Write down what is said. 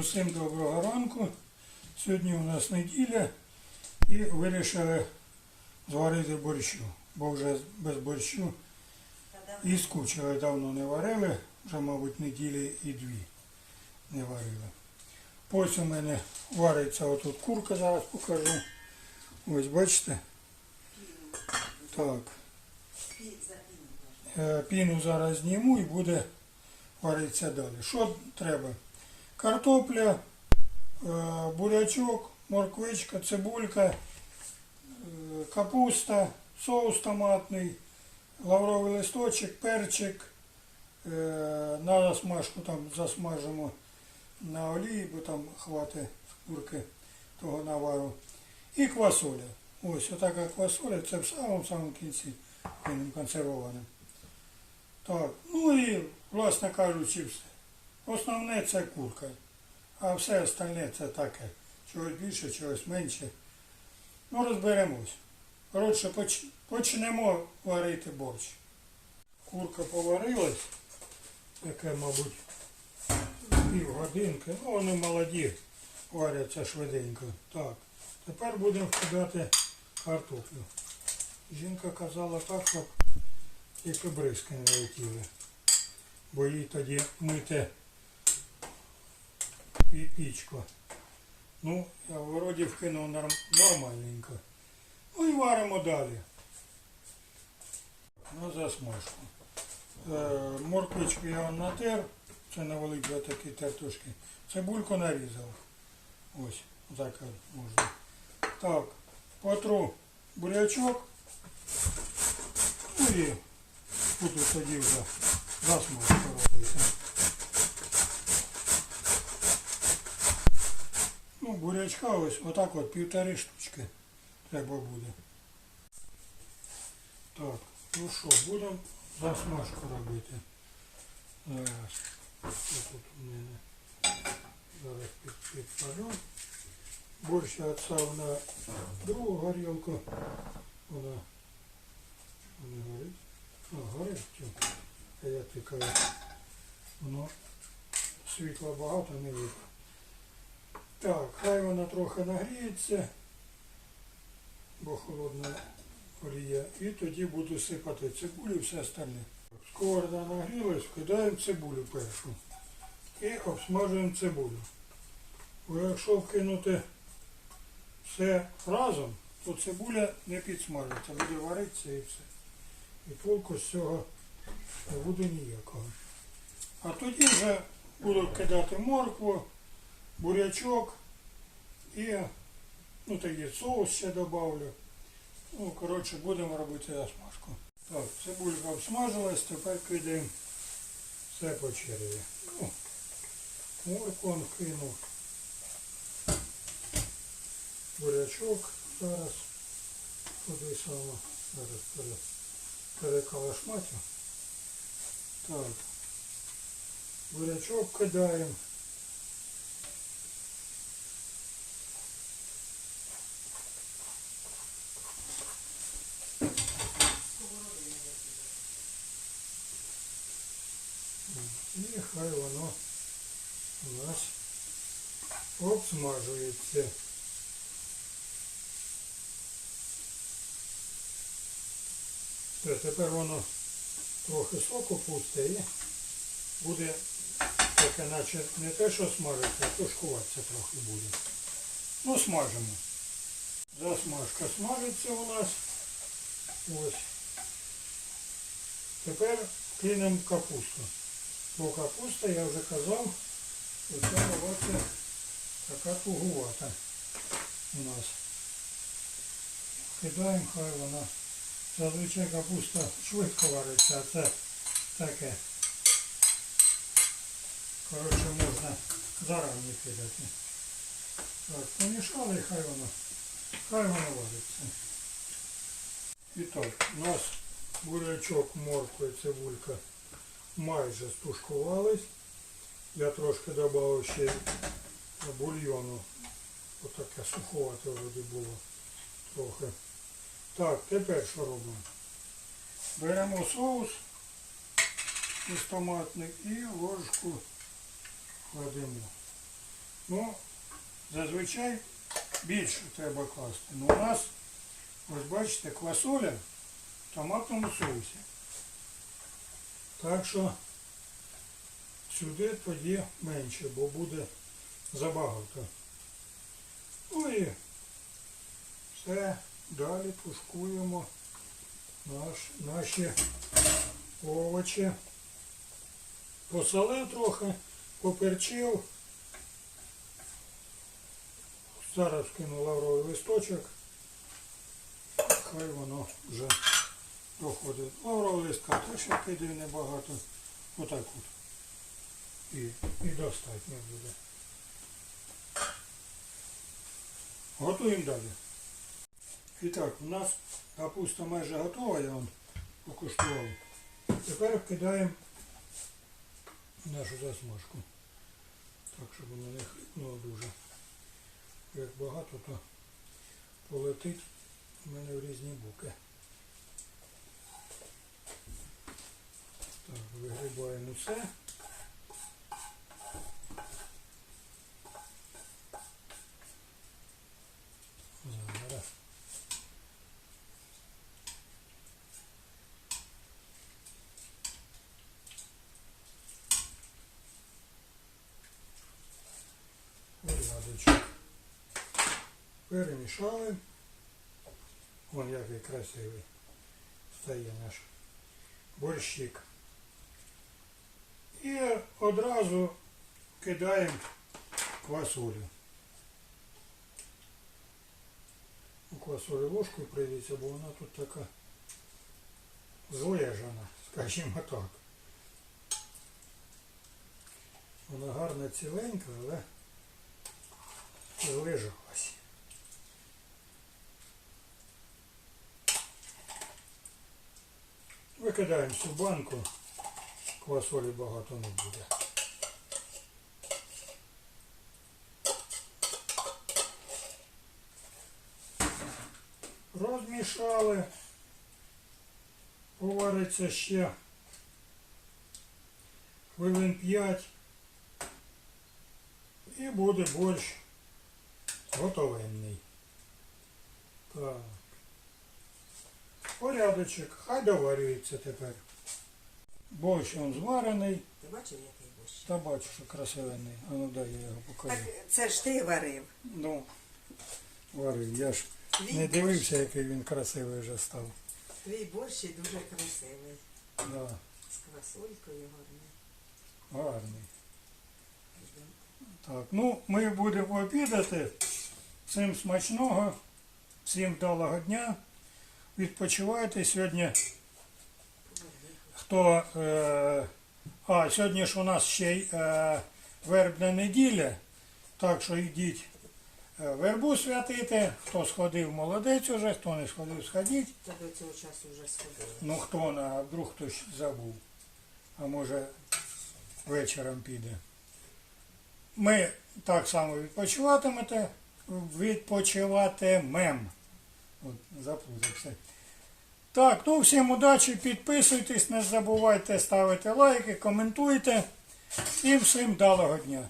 Усім доброго ранку. Сьогодні у нас неділя і вирішили зварити борщу, бо вже без борщу і скучили, давно не варили, вже, мабуть, неділі і дві не варили. Ось у мене вариться отут курка, зараз покажу. Ось бачите. Так. Е, Піну зараз зніму і буде варитися далі. Що треба? Картопля, е, бурячок, морквичка, цибулька, е, капуста, соус томатний, лавровий листочок, перчик. Е, На засмажку там засмажимо на олії, бо там хватить курки того навару. І квасоля. Ось отака квасоля, це в самому самому кінці він консервованим. Так, ну і, власне кажучи, все. Основне це курка, а все остальне це таке. Чогось більше, чогось менше. Ну, розберемось. Коротше, поч- почнемо варити борщ. Курка поварилась, таке, мабуть, півгодинки. Ну, вони молоді, варяться швиденько. Так, тепер будемо вкидати картоплю. Жінка казала так, щоб тільки бризки не летіли. Бо їй тоді мити і пічку. Ну, я вроді вкинув норм, нормальненько. Ну і варимо далі. На засмажку. Е, морквичку я натер, це невеликі такі тертушки. Цибульку нарізав. Ось, так можна. Так, потру бурячок. Ну і буду тоді вже засмажку робити. Ну, бурячка ось отак от півтори штучки треба буде. Так, ну що, будемо засмажку робити. Зараз. Що тут у мене? Зараз під, підпалю. Борщ я на другу горілку. Вона не горить. А, горить. А я тикаю. Воно світла багато не видно. Так, хай вона трохи нагріється, бо холодна олія. І тоді буду сипати цибулю і все остальне. Сковорода нагрілась, вкидаємо цибулю першу. І обсмажуємо цибулю. Бо якщо вкинути все разом, то цибуля не підсмажиться, буде варитися і все. І толку з цього не буде ніякого. А тоді вже буду кидати моркву, бурячок і ну, тоді соус ще добавлю. Ну, коротше, будемо робити засмажку. Так, цибулька обсмажилась, тепер кидаємо все по черві. Ну, моркву он кинув. Бурячок зараз туди само. Зараз пере, перекалашматю. Так. Бурячок кидаємо. І хай воно у нас обсмажується. Тепер воно трохи соку пусте і буде таке, наче не те, що смажиться, а тушкуватися трохи буде. Ну, смажимо. Засмажка смажиться у нас. Ось. Тепер кинемо капусту. Бо капуста, я вже казав, цьому році така тугувата у нас. Кидаємо, хай вона. Зазвичай капуста швидко вариться, а це таке. Коротше, можна зарані кидати. Так, помішали, хай воно, хай воно вариться. І так, у нас бурячок, морква і цибулька майже стушкувались. Я трошки додав ще бульйону. Отаке суховате вроді було трохи. Так, тепер що робимо? Беремо соус із томатний і ложку кладемо. Ну, зазвичай більше треба класти. Ну, у нас, ось бачите, квасоля в томатному соусі. Так що сюди тоді менше, бо буде забагато. Ну і все, далі тушкуємо наш, наші овочі. Посолив трохи, поперчив. Зараз кину лавровий листочок. Хай воно вже доходить. Лавровий листка я кидаю небагато. Отак от. І, і достатньо буде. Готуємо далі. І так, у нас капуста майже готова, я вам покуштував. Тепер вкидаємо нашу засмажку. Так, щоб воно не хлібнуло дуже. Як багато, то полетить у мене в різні боки. Вигрібаємо все. Зараз. Рядочок. Перемішали. Вон який красивий стає наш борщик. І одразу кидаємо квасолю. У квасолі ложкою прийдеться, бо вона тут така злежана, скажімо так. Вона гарна ціленька, але злежалась. Викидаємо всю банку, квасолі багато не буде. Розмішали, повариться ще хвилин 5 і буде борщ готовенний. Так. Порядочок, хай доварюється тепер. Борщ он зварений, Ти бачив, який борщ? та бачу, що красивенний. А ну дай я його Так покажу. це ж ти варив. Ну, варив. Я ж Твій не борщ, дивився, який він красивий вже став. твій борщ і дуже красивий. Да, З квасолькою гарний. гарний. Так, ну ми будемо обідати. Всім смачного, всім вдалого дня. Відпочивайте сьогодні. Хто. Е, а, сьогодні ж у нас ще й е, вербна неділя. Так що йдіть е, вербу святити. Хто сходив, молодець уже, хто не сходив, сходіть. Та до цього часу вже сходили. Ну хто на, вдруг хтось забув. А може вечором піде. Ми так само відпочиватимете, відпочиватимем. От, заплутався. Так, ну всім удачі, підписуйтесь, не забувайте ставити лайки, коментуйте. І всім далого дня.